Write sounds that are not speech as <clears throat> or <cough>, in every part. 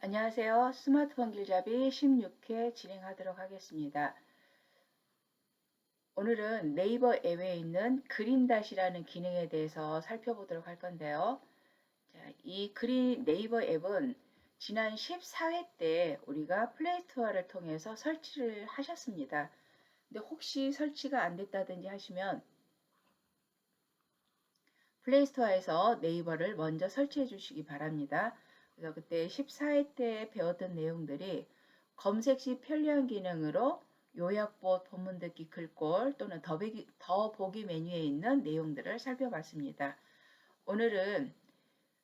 안녕하세요. 스마트폰 길잡이 16회 진행하도록 하겠습니다. 오늘은 네이버 앱에 있는 그린닷이라는 기능에 대해서 살펴보도록 할 건데요. 자, 이 그린 네이버 앱은 지난 14회 때 우리가 플레이스토어를 통해서 설치를 하셨습니다. 근데 혹시 설치가 안 됐다든지 하시면 플레이스토어에서 네이버를 먼저 설치해 주시기 바랍니다. 그래서 그때 14회 때 배웠던 내용들이 검색 시 편리한 기능으로 요약본, 본문 듣기 글꼴 또는 더, 보기, 더 보기 메뉴에 있는 내용들을 살펴봤습니다. 오늘은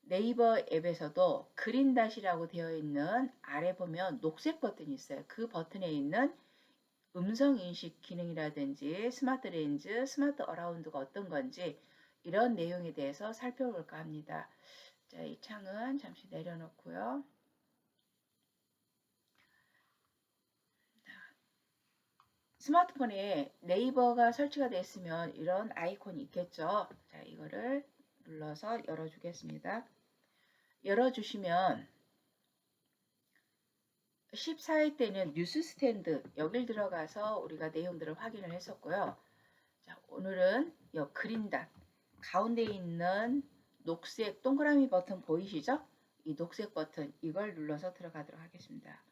네이버 앱에서도 그린닷이라고 되어 있는 아래 보면 녹색 버튼이 있어요. 그 버튼에 있는 음성 인식 기능이라든지 스마트 렌즈, 스마트 어라운드가 어떤 건지 이런 내용에 대해서 살펴볼까 합니다. 자, 이 창은 잠시 내려놓고요. 스마트폰에 네이버가 설치가 됐으면 이런 아이콘이 있겠죠. 자, 이거를 눌러서 열어주겠습니다. 열어주시면 14회 때는 뉴스 스탠드 여길 들어가서 우리가 내용들을 확인을 했었고요. 자, 오늘은 이 그린닷 가운데 있는 녹색 동그라미 버튼 보이시죠? 이 녹색 버튼 이걸 눌러서 들어가도록 하겠습니다.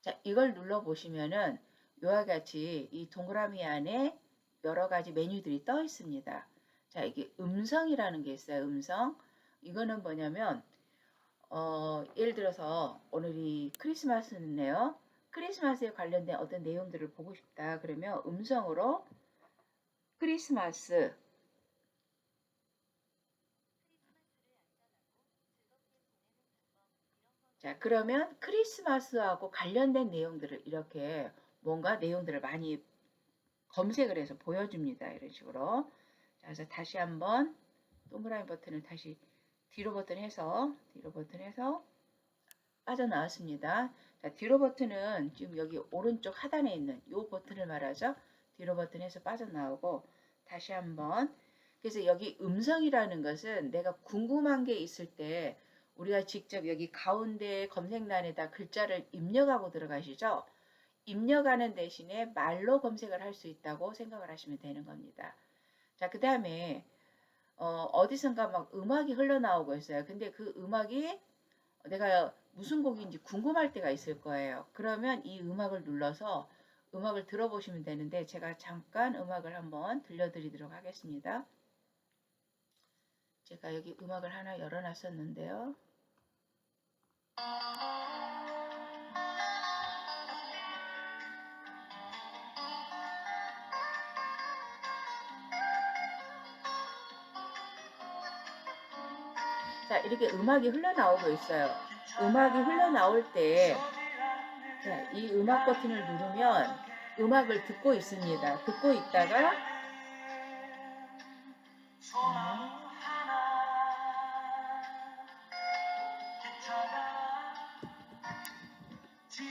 자, 이걸 눌러 보시면은 이와 같이 이 동그라미 안에 여러 가지 메뉴들이 떠 있습니다. 자, 이게 음성이라는 게 있어요. 음성. 이거는 뭐냐면 어, 예를 들어서 오늘이 크리스마스네요. 크리스마스에 관련된 어떤 내용들을 보고 싶다. 그러면 음성으로 크리스마스 자, 그러면 크리스마스하고 관련된 내용들을 이렇게 뭔가 내용들을 많이 검색을 해서 보여줍니다. 이런 식으로. 자, 그래서 다시 한번 동그라미 버튼을 다시 뒤로 버튼 해서 뒤로 버튼 해서 빠져나왔습니다. 자, 뒤로 버튼은 지금 여기 오른쪽 하단에 있는 이 버튼을 말하죠. 뒤로 버튼 해서 빠져나오고 다시 한번 그래서 여기 음성이라는 것은 내가 궁금한 게 있을 때 우리가 직접 여기 가운데 검색란에다 글자를 입력하고 들어가시죠. 입력하는 대신에 말로 검색을 할 수 있다고 생각을 하시면 되는 겁니다. 자, 그 다음에 어, 디선가막 음악이 흘러나오고 있어요. 근데 그 음악이 내가 무슨 곡인지 궁금할 때가 있을 거예요. 그러면 이 음악을 눌러서 음악을 들어보시면 되는데 제가 잠깐 음악을 한번 들려드리도록 하겠습니다. 제가 여기 음악을 하나 열어놨었는데요. 자, 이렇게 음악이 흘러나오고 있어요. 음악이 흘러나올 때, 자, 이 음악 버튼을 누르면 음악을 듣고 있습니다. 듣고 있다가,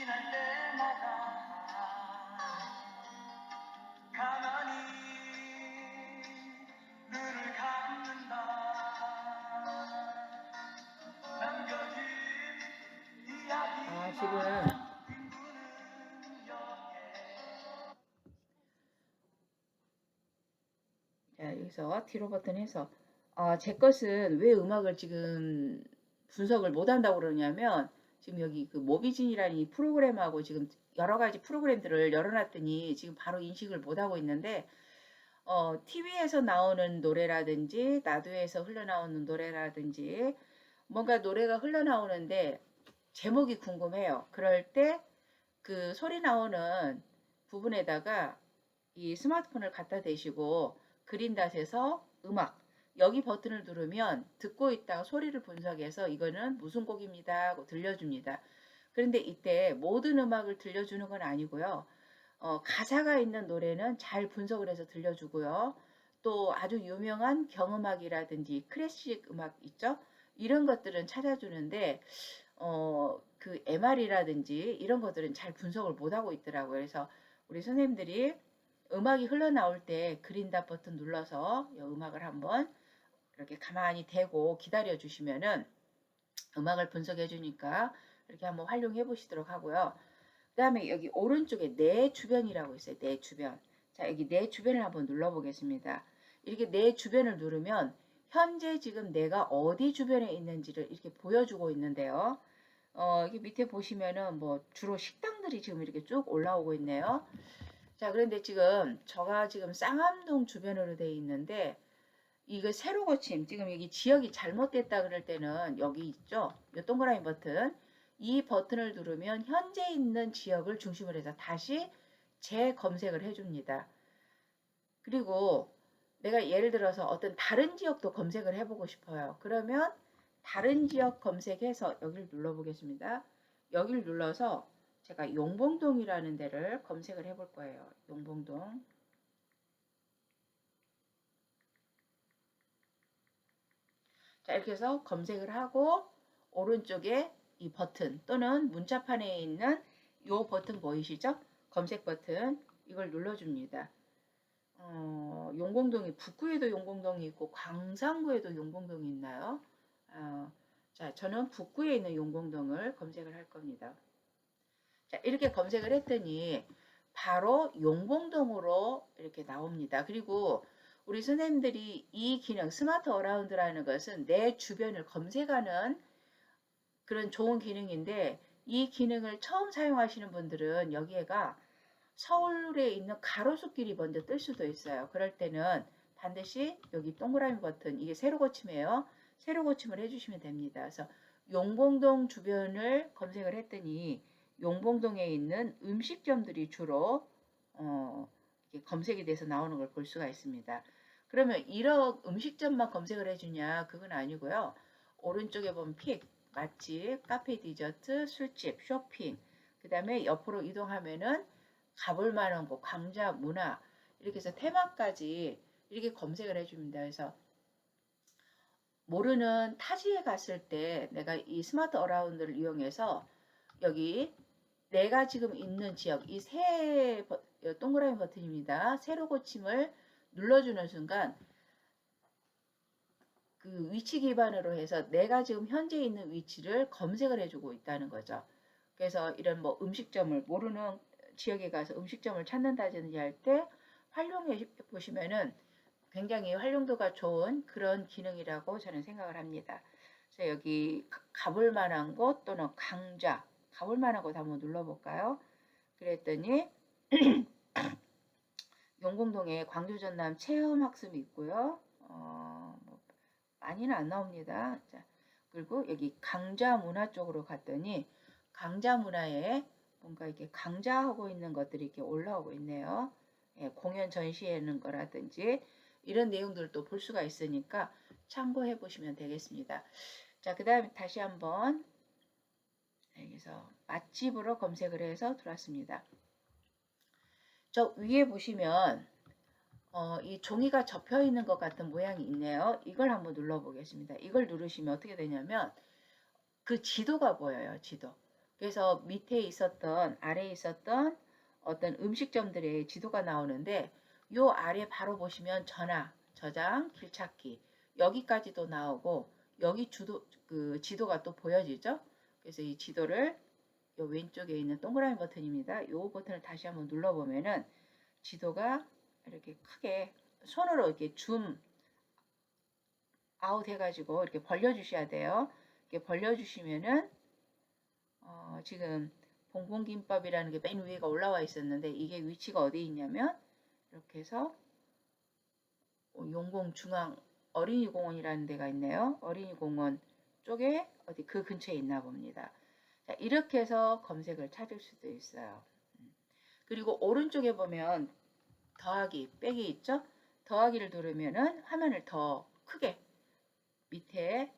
지날 때마다 가만히 눈을 감는다. 남겨진 이야기 아, 지금 자, 여기서 뒤로 버튼 해서. 아, 제 것은 왜 음악을 지금 분석을 못 한다고 그러냐면 지금 여기 그 모비진이라는 이 프로그램하고 지금 여러 가지 프로그램들을 열어놨더니 지금 바로 인식을 못 하고 있는데 어, TV에서 나오는 노래라든지 라디오에서 흘러나오는 노래라든지 뭔가 노래가 흘러나오는데 제목이 궁금해요. 그럴 때 그 소리 나오는 부분에다가 이 스마트폰을 갖다 대시고 그린닷에서 음악 여기 버튼을 누르면 듣고 있다가 소리를 분석해서 이거는 무슨 곡입니다 하고 들려줍니다. 그런데 이때 모든 음악을 들려주는 건 아니고요. 어, 가사가 있는 노래는 잘 분석을 해서 들려주고요. 또 아주 유명한 경음악이라든지 클래식 음악 있죠? 이런 것들은 찾아주는데 어, 그 MR이라든지 이런 것들은 잘 분석을 못하고 있더라고요. 그래서 우리 선생님들이 음악이 흘러나올 때 그린닷 버튼 눌러서 이 음악을 한번 이렇게 가만히 대고 기다려 주시면은 음악을 분석해 주니까 이렇게 한번 활용해 보시도록 하고요. 그 다음에 여기 오른쪽에 내 주변이라고 있어요. 내 주변. 자, 여기 내 주변을 한번 눌러보겠습니다. 이렇게 내 주변을 누르면 현재 지금 내가 어디 주변에 있는지를 이렇게 보여주고 있는데요. 어, 여기 밑에 보시면은 뭐 주로 식당들이 지금 이렇게 쭉 올라오고 있네요. 자, 그런데 지금 저가 지금 쌍암동 주변으로 돼 있는데 이거 새로 고침 지금 여기 지역이 잘못됐다 그럴 때는 여기 있죠. 요 동그라미 버튼 이 버튼을 누르면 현재 있는 지역을 중심으로 해서 다시 재검색을 해줍니다. 그리고 내가 예를 들어서 어떤 다른 지역도 검색을 해보고 싶어요. 그러면 다른 지역 검색해서 여기를 눌러보겠습니다. 여기를 눌러서 제가 용봉동이라는 데를 검색을 해 볼 거예요. 용봉동. 자, 이렇게 해서 검색을 하고 오른쪽에 이 버튼 또는 문자판에 있는 이 버튼 보이시죠? 검색 버튼 이걸 눌러줍니다. 어, 용봉동이 북구에도 용봉동이 있고 광산구에도 용봉동이 있나요? 어, 자, 저는 북구에 있는 용봉동을 검색을 할 겁니다. 자, 이렇게 검색을 했더니 바로 용봉동으로 이렇게 나옵니다. 그리고 우리 선생님들이 이 기능 스마트 어라운드라는 것은 내 주변을 검색하는 그런 좋은 기능인데 이 기능을 처음 사용하시는 분들은 여기에가 서울에 있는 가로수길이 먼저 뜰 수도 있어요. 그럴 때는 반드시 여기 동그라미 버튼 이게 세로 고침이에요. 세로 고침을 해주시면 됩니다. 그래서 용봉동 주변을 검색을 했더니 용봉동에 있는 음식점들이 주로 어, 검색이 돼서 나오는 걸 볼 수가 있습니다. 그러면 이런 음식점만 검색을 해주냐? 그건 아니고요. 오른쪽에 보면 픽, 맛집, 카페 디저트, 술집, 쇼핑. 그 다음에 옆으로 이동하면은 가볼 만한 곳, 광자, 문화 이렇게 해서 테마까지 이렇게 검색을 해줍니다. 그래서 모르는 타지에 갔을 때 내가 이 스마트 어라운드를 이용해서 여기 내가 지금 있는 지역 이새 동그라미 버튼입니다. 세로 고침을 눌러주는 순간 그 위치 기반으로 해서 내가 지금 현재 있는 위치를 검색을 해주고 있다는 거죠. 그래서 이런 뭐 음식점을 모르는 지역에 가서 음식점을 찾는다든지 할 때 활용해 보시면은 굉장히 활용도가 좋은 그런 기능이라고 저는 생각을 합니다. 그래서 여기 가볼 만한 곳 또는 강좌 가볼 만한 곳 한번 눌러볼까요? 그랬더니 <clears throat> 용궁동에 광주 전남 체험 학습이 있고요. 어, 뭐 많이는 안 나옵니다. 자, 그리고 여기 강좌 문화 쪽으로 갔더니 강좌 문화에 뭔가 이렇게 강좌하고 있는 것들이 이렇게 올라오고 있네요. 예, 공연 전시하는 거라든지 이런 내용들을 또볼 수가 있으니까 참고해 보시면 되겠습니다. 자, 그 다음에 다시 한번 여기서 맛집으로 검색을 해서 들어왔습니다. 저 위에 보시면 어, 이 종이가 접혀 있는 것 같은 모양이 있네요. 이걸 한번 눌러 보겠습니다. 이걸 누르시면 어떻게 되냐면 그 지도가 보여요. 지도. 그래서 밑에 있었던 아래에 있었던 어떤 음식점들의 지도가 나오는데 요 아래 바로 보시면 전화, 저장, 길찾기 여기까지도 나오고 여기 주도 그 지도가 또 보여지죠. 그래서 이 지도를 요 왼쪽에 있는 동그라미 버튼입니다. 요 버튼을 다시 한번 눌러 보면은 지도가 이렇게 크게 손으로 이렇게 줌 아웃 해가지고 이렇게 벌려 주셔야 돼요. 이렇게 벌려 주시면은 어, 지금 봉봉김밥이라는 게 맨 위에가 올라와 있었는데 이게 위치가 어디 있냐면 이렇게 해서 어, 용봉 중앙 어린이공원이라는 데가 있네요. 어린이공원 쪽에 어디 그 근처에 있나 봅니다. 자, 이렇게 해서 검색을 찾을 수도 있어요. 음. 그리고 오른쪽에 보면 더하기, 빼기 있죠? 더하기를 누르면은 화면을 더 크게 밑에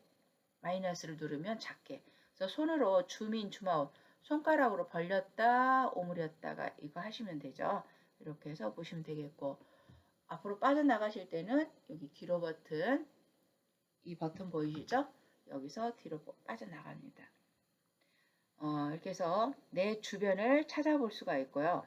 마이너스를 누르면 작게 그래서 손으로 줌인, 줌아웃 손가락으로 벌렸다 오므렸다가 이거 하시면 되죠. 이렇게 해서 보시면 되겠고 앞으로 빠져나가실 때는 여기 뒤로 버튼 이 버튼 보이시죠? 여기서 뒤로 빠져나갑니다. 어, 이렇게 해서 내 주변을 찾아볼 수가 있고요.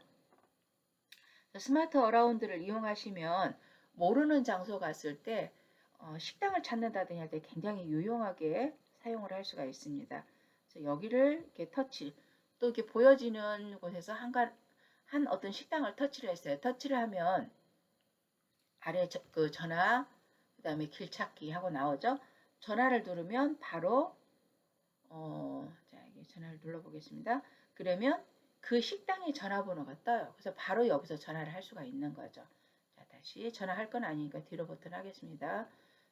스마트 어라운드를 이용하시면 모르는 장소 갔을 때 어, 식당을 찾는다든지 할 때 굉장히 유용하게 사용을 할 수가 있습니다. 그래서 여기를 이렇게 터치 또 이렇게 보여지는 곳에서 한간 한 어떤 식당을 터치를 했어요. 터치를 하면 아래 저, 그 전화 그 다음에 길 찾기 하고 나오죠. 전화를 누르면 바로 어, 자, 이게 전화를 눌러 보겠습니다. 그러면 그 식당의 전화번호가 떠요. 그래서 바로 여기서 전화를 할 수가 있는 거죠. 자, 다시 전화할 건 아니니까 뒤로 버튼 하겠습니다.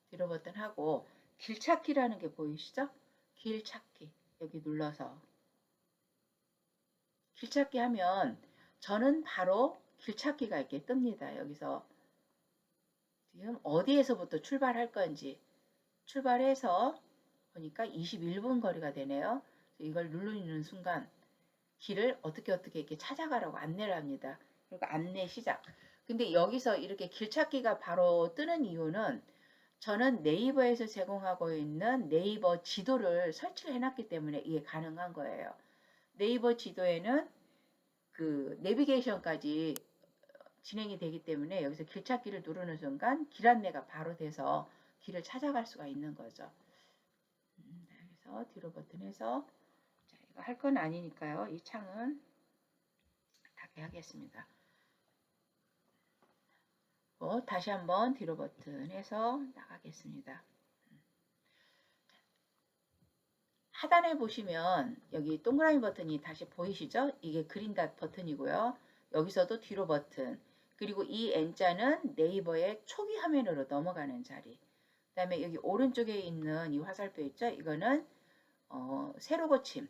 뒤로 버튼 하고 길 찾기라는 게 보이시죠? 길 찾기. 여기 눌러서 길 찾기 하면 저는 바로 길 찾기가 이렇게 뜹니다. 여기서 지금 어디에서부터 출발할 건지 출발해서 보니까 21분 거리가 되네요. 이걸 누르는 순간 길을 어떻게 어떻게 이렇게 찾아가라고 안내를 합니다. 그리고 안내 시작. 근데 여기서 이렇게 길 찾기가 바로 뜨는 이유는 저는 네이버에서 제공하고 있는 네이버 지도를 설치를 해놨기 때문에 이게 가능한 거예요. 네이버 지도에는 그 내비게이션까지 진행이 되기 때문에 여기서 길 찾기를 누르는 순간 길 안내가 바로 돼서 길을 찾아갈 수가 있는 거죠. 음, 그래서 뒤로 버튼해서 자, 이거 할 건 아니니까요. 이 창은 닫게 하겠습니다. 어, 다시 한번 뒤로 버튼해서 나가겠습니다. 하단에 보시면 여기 동그라미 버튼이 다시 보이시죠? 이게 그린닷 버튼이고요. 여기서도 뒤로 버튼 그리고 이 N자는 네이버의 초기 화면으로 넘어가는 자리 그 다음에 여기 오른쪽에 있는 이 화살표 있죠? 이거는 어, 새로 고침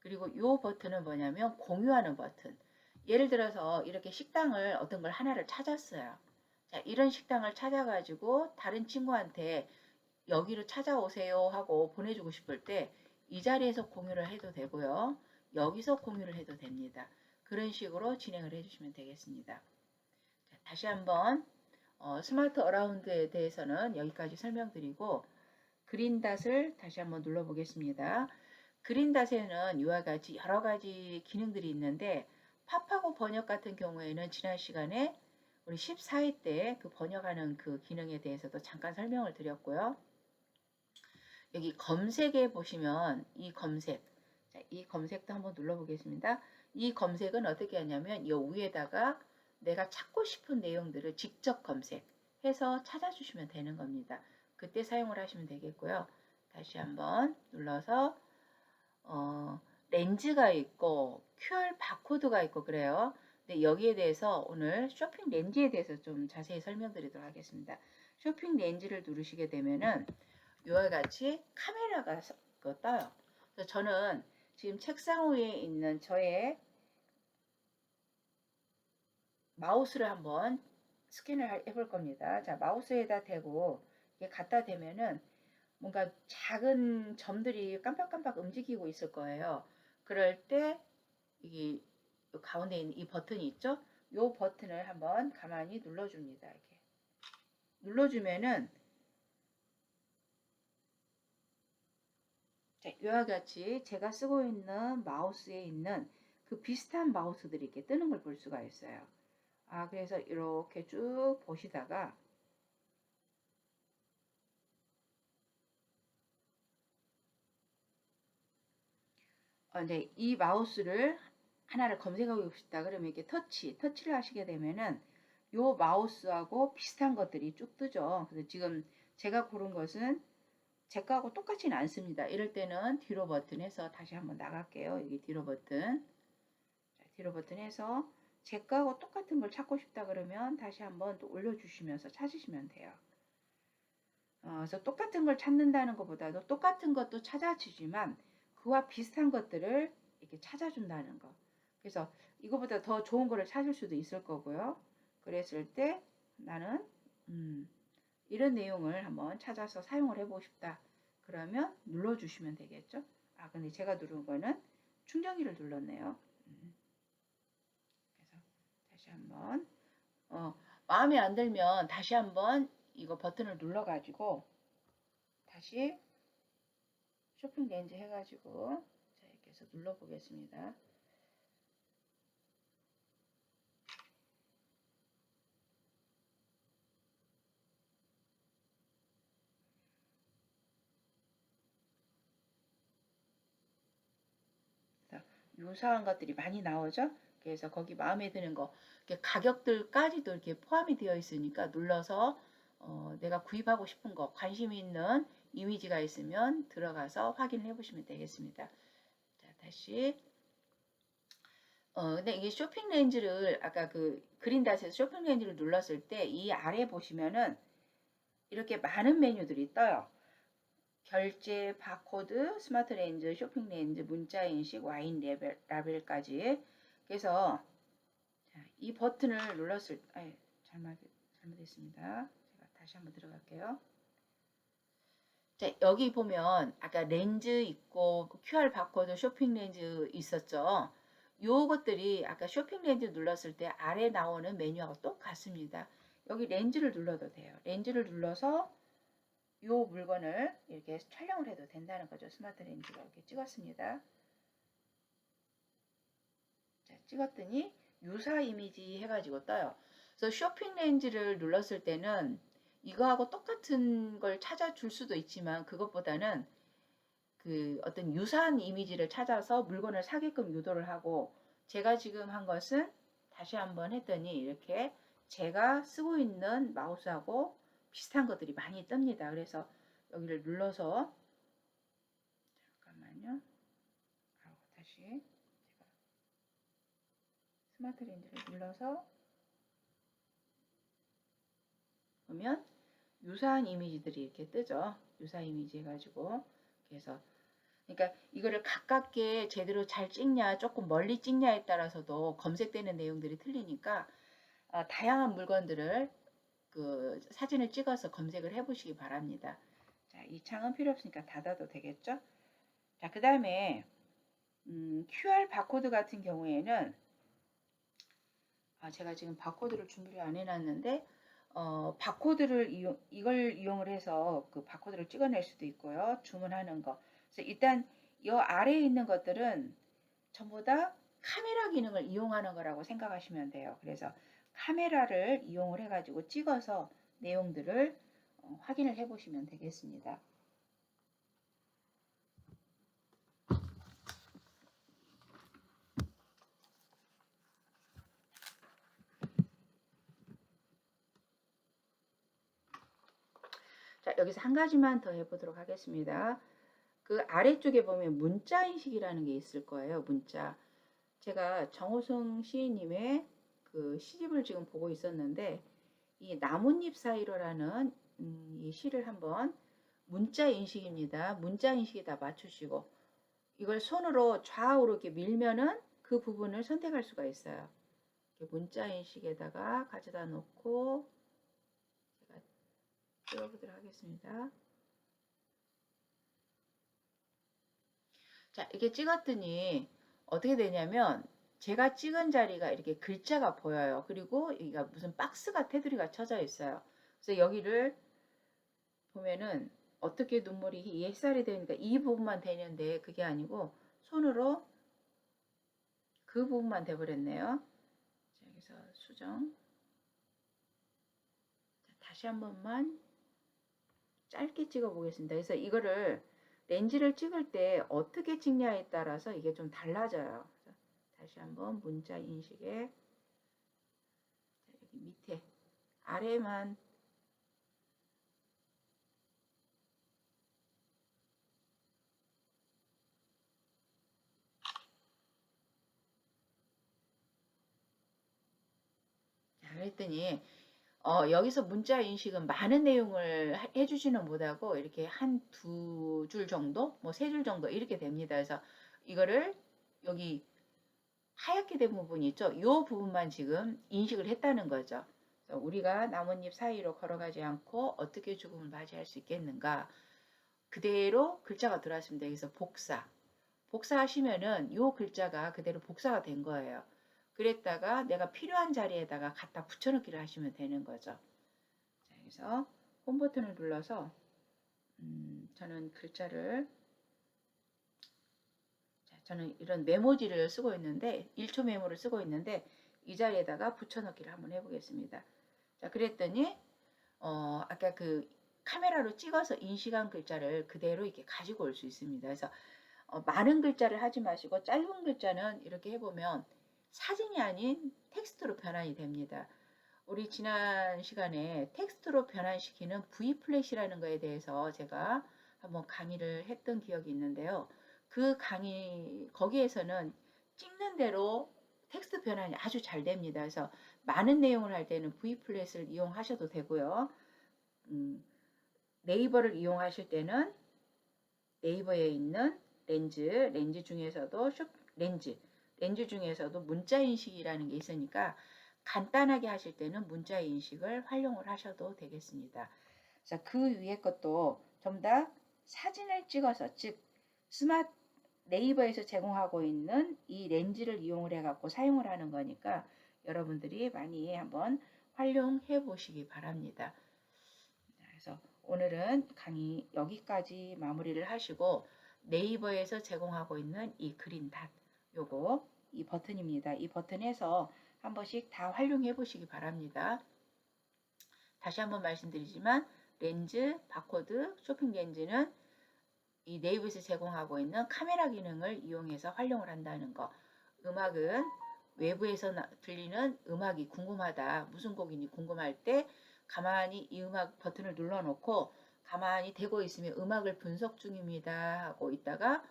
그리고 이 버튼은 뭐냐면 공유하는 버튼 예를 들어서 이렇게 식당을 어떤 걸 하나를 찾았어요. 자, 이런 식당을 찾아가지고 다른 친구한테 여기로 찾아오세요 하고 보내주고 싶을 때 이 자리에서 공유를 해도 되고요. 여기서 공유를 해도 됩니다. 그런 식으로 진행을 해주시면 되겠습니다. 자, 다시 한번 어, 스마트 어라운드에 대해서는 여기까지 설명드리고 그린닷을 다시 한번 눌러보겠습니다. 그린닷에는 이와 같이 여러 가지 기능들이 있는데 팝하고 번역 같은 경우에는 지난 시간에 우리 14회 때 그 번역하는 그 기능에 대해서도 잠깐 설명을 드렸고요. 여기 검색에 보시면 이 검색, 자, 이 검색도 한번 눌러보겠습니다. 이 검색은 어떻게 하냐면 이 위에다가 내가 찾고 싶은 내용들을 직접 검색해서 찾아주시면 되는 겁니다. 그때 사용을 하시면 되겠고요. 다시 한번 눌러서 어, 렌즈가 있고 QR 바코드가 있고 그래요. 근데 여기에 대해서 오늘 쇼핑 렌즈에 대해서 좀 자세히 설명드리도록 하겠습니다. 쇼핑 렌즈를 누르시게 되면은 이와 같이 카메라가 그 떠요. 저는 지금 책상 위에 있는 저의 마우스를 한번 스캔을 해볼 겁니다. 자, 마우스에다 대고 이게 갖다 대면은 뭔가 작은 점들이 깜빡깜빡 움직이고 있을 거예요. 그럴 때 이게 가운데 있는 이 버튼이 있죠? 이 버튼을 한번 가만히 눌러줍니다. 이렇게 눌러주면은 자, 이와 같이 제가 쓰고 있는 마우스에 있는 그 비슷한 마우스들이 이렇게 뜨는 걸 볼 수가 있어요. 아, 그래서 이렇게 쭉 보시다가 어, 이제 이 마우스를 하나를 검색하고 싶다 그러면 이렇게 터치, 터치를 하시게 되면은 요 마우스하고 비슷한 것들이 쭉 뜨죠. 그래서 지금 제가 고른 것은 제 거하고 똑같지는 않습니다. 이럴 때는 뒤로 버튼 해서 다시 한번 나갈게요. 여기 뒤로 버튼. 자, 뒤로 버튼 해서 제 거하고 똑같은 걸 찾고 싶다 그러면 다시 한번 또 올려주시면서 찾으시면 돼요. 어, 그래서 똑같은 걸 찾는다는 것보다도 똑같은 것도 찾아주지만 그와 비슷한 것들을 이렇게 찾아준다는 거. 그래서 이거보다 더 좋은 거를 찾을 수도 있을 거고요. 그랬을 때 나는 음, 이런 내용을 한번 찾아서 사용을 해보고 싶다. 그러면 눌러주시면 되겠죠. 아 근데 제가 누른 거는 충전기를 눌렀네요. 다시 한번 어, 마음에 안 들면 다시 한번 이거 버튼을 눌러가지고 다시 쇼핑 렌즈 해가지고 자 이렇게 해서 눌러보겠습니다. 유사한 것들이 많이 나오죠. 그래서 거기 마음에 드는 거 가격들까지도 이렇게 포함이 되어 있으니까 눌러서 어, 내가 구입하고 싶은 거 관심 있는 이미지가 있으면 들어가서 확인을 해보시면 되겠습니다. 자 다시 어 근데 이게 쇼핑 렌즈를 아까 그 그린닷에서 쇼핑 렌즈를 눌렀을 때 이 아래 보시면은 이렇게 많은 메뉴들이 떠요. 결제, 바코드, 스마트 렌즈, 쇼핑 렌즈, 문자 인식, 와인 레벨, 라벨까지. 그래서 자, 이 버튼을 눌렀을 아 잘못 잘못했습니다. 제가 다시 한번 들어갈게요. 자, 여기 보면 아까 렌즈 있고 QR 바코드 쇼핑 렌즈 있었죠. 요것들이 아까 쇼핑 렌즈 눌렀을 때 아래 나오는 메뉴하고 똑같습니다. 여기 렌즈를 눌러도 돼요. 렌즈를 눌러서 요 물건을 이렇게 촬영을 해도 된다는 거죠. 스마트 렌즈로 이렇게 찍었습니다. 자, 찍었더니 유사 이미지 해가지고 떠요. 그래서 쇼핑 렌즈를 눌렀을 때는 이거하고 똑같은 걸 찾아줄 수도 있지만 그것보다는 그 어떤 유사한 이미지를 찾아서 물건을 사게끔 유도를 하고 제가 지금 한 것은 다시 한번 했더니 이렇게 제가 쓰고 있는 마우스하고 비슷한 것들이 많이 뜹니다. 그래서 여기를 눌러서 잠깐만요. 하고 다시 제가 스마트 렌즈를 눌러서 보면 유사한 이미지들이 이렇게 뜨죠. 유사 이미지 해가지고 그래서 그러니까 이거를 가깝게 제대로 잘 찍냐 조금 멀리 찍냐에 따라서도 검색되는 내용들이 틀리니까 아, 다양한 물건들을 그 사진을 찍어서 검색을 해보시기 바랍니다. 자, 이 창은 필요 없으니까 닫아도 되겠죠? 자, 그 다음에 음, QR 바코드 같은 경우에는 아, 제가 지금 바코드를 준비를 안 해놨는데 어, 바코드를 이용, 이걸 이용을 해서 그 바코드를 찍어낼 수도 있고요. 주문하는 거. 그래서 일단 이 아래에 있는 것들은 전부 다 카메라 기능을 이용하는 거라고 생각하시면 돼요. 그래서 카메라를 이용을 해가지고 찍어서 내용들을 어, 확인을 해보시면 되겠습니다. 여기서 한 가지만 더 해보도록 하겠습니다. 그 아래쪽에 보면 문자 인식이라는 게 있을 거예요. 문자. 제가 정호성 시인님의 그 시집을 지금 보고 있었는데 이 나뭇잎 사이로라는 음, 이 시를 한번 문자 인식입니다. 문자 인식에다 맞추시고 이걸 손으로 좌우로 이렇게 밀면은 그 부분을 선택할 수가 있어요. 문자 인식에다가 가져다 놓고 찍어보도록 하겠습니다. 자, 이렇게 찍었더니 어떻게 되냐면 제가 찍은 자리가 이렇게 글자가 보여요. 그리고 여기가 무슨 박스가 테두리가 쳐져 있어요. 그래서 여기를 보면은 어떻게 눈물이 이 햇살이 되니까 이 부분만 되는데 그게 아니고 손으로 그 부분만 돼버렸네요. 자, 여기서 수정. 자, 다시 한 번만 짧게 찍어 보겠습니다. 그래서 이거를 렌즈를 찍을 때 어떻게 찍냐에 따라서 이게 좀 달라져요. 다시 한번 문자 인식에 자, 여기 밑에 아래만 자, 그랬더니 어, 여기서 문자 인식은 많은 내용을 하- 해주지는 못하고 이렇게 한 두 줄 정도, 뭐 세 줄 정도 이렇게 됩니다. 그래서 이거를 여기 하얗게 된 부분이 있죠. 이 부분만 지금 인식을 했다는 거죠. 우리가 나뭇잎 사이로 걸어가지 않고 어떻게 죽음을 맞이할 수 있겠는가? 그대로 글자가 들어왔습니다. 여기서 복사. 복사하시면은 이 글자가 그대로 복사가 된 거예요. 그랬다가 내가 필요한 자리에다가 갖다 붙여넣기를 하시면 되는 거죠. 자, 여기서 홈 버튼을 눌러서 음, 저는 글자를 자, 저는 이런 메모지를 쓰고 있는데 1초 메모를 쓰고 있는데 이 자리에다가 붙여넣기를 한번 해보겠습니다. 자, 그랬더니 어, 아까 그 카메라로 찍어서 인식한 글자를 그대로 이렇게 가지고 올 수 있습니다. 그래서 어, 많은 글자를 하지 마시고 짧은 글자는 이렇게 해보면 사진이 아닌 텍스트로 변환이 됩니다. 우리 지난 시간에 텍스트로 변환시키는 V 플랫이라는 거에 대해서 제가 한번 강의를 했던 기억이 있는데요. 그 강의 거기에서는 찍는 대로 텍스트 변환이 아주 잘 됩니다. 그래서 많은 내용을 할 때는 V 플랫을 이용하셔도 되고요. 음, 네이버를 이용하실 때는 네이버에 있는 렌즈, 렌즈 중에서도 쇼, 렌즈, 렌즈 중에서도 문자 인식이라는 게 있으니까 간단하게 하실 때는 문자 인식을 활용을 하셔도 되겠습니다. 자, 그 위에 것도 전부 다 사진을 찍어서 즉 스마트 네이버에서 제공하고 있는 이 렌즈를 이용을 해갖고 사용을 하는 거니까 여러분들이 많이 한번 활용해 보시기 바랍니다. 그래서 오늘은 강의 여기까지 마무리를 하시고 네이버에서 제공하고 있는 이 그린 닷 요거 이 버튼입니다. 이 버튼에서 한 번씩 다 활용해 보시기 바랍니다. 다시 한번 말씀드리지만 렌즈, 바코드, 쇼핑 렌즈는 이 네이버에서 제공하고 있는 카메라 기능을 이용해서 활용을 한다는 거. 음악은 외부에서 나- 들리는 음악이 궁금하다. 무슨 곡이니 궁금할 때 가만히 이 음악 버튼을 눌러놓고 가만히 대고 있으면 음악을 분석 중입니다 하고 있다가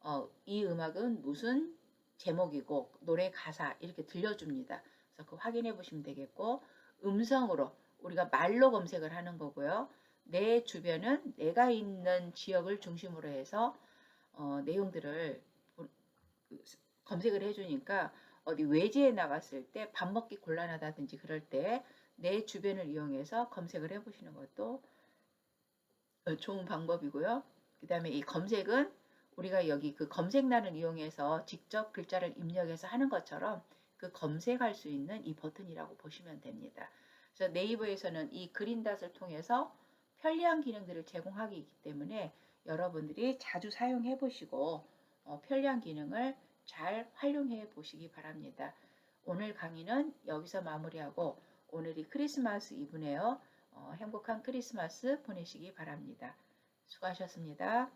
어, 이 음악은 무슨 제목이고 노래 가사 이렇게 들려줍니다. 그래서 그 확인해 보시면 되겠고 음성으로 우리가 말로 검색을 하는 거고요. 내 주변은 내가 있는 지역을 중심으로 해서 어, 내용들을 검색을 해주니까 어디 외지에 나갔을 때 밥 먹기 곤란하다든지 그럴 때 내 주변을 이용해서 검색을 해보시는 것도 어, 좋은 방법이고요. 그 다음에 이 검색은 우리가 여기 그 검색란을 이용해서 직접 글자를 입력해서 하는 것처럼 그 검색할 수 있는 이 버튼이라고 보시면 됩니다. 그래서 네이버에서는 이 그린닷을 통해서 편리한 기능들을 제공하기 때문에 여러분들이 자주 사용해 보시고 어, 편리한 기능을 잘 활용해 보시기 바랍니다. 오늘 강의는 여기서 마무리하고 오늘이 크리스마스 이브네요. 어, 행복한 크리스마스 보내시기 바랍니다. 수고하셨습니다.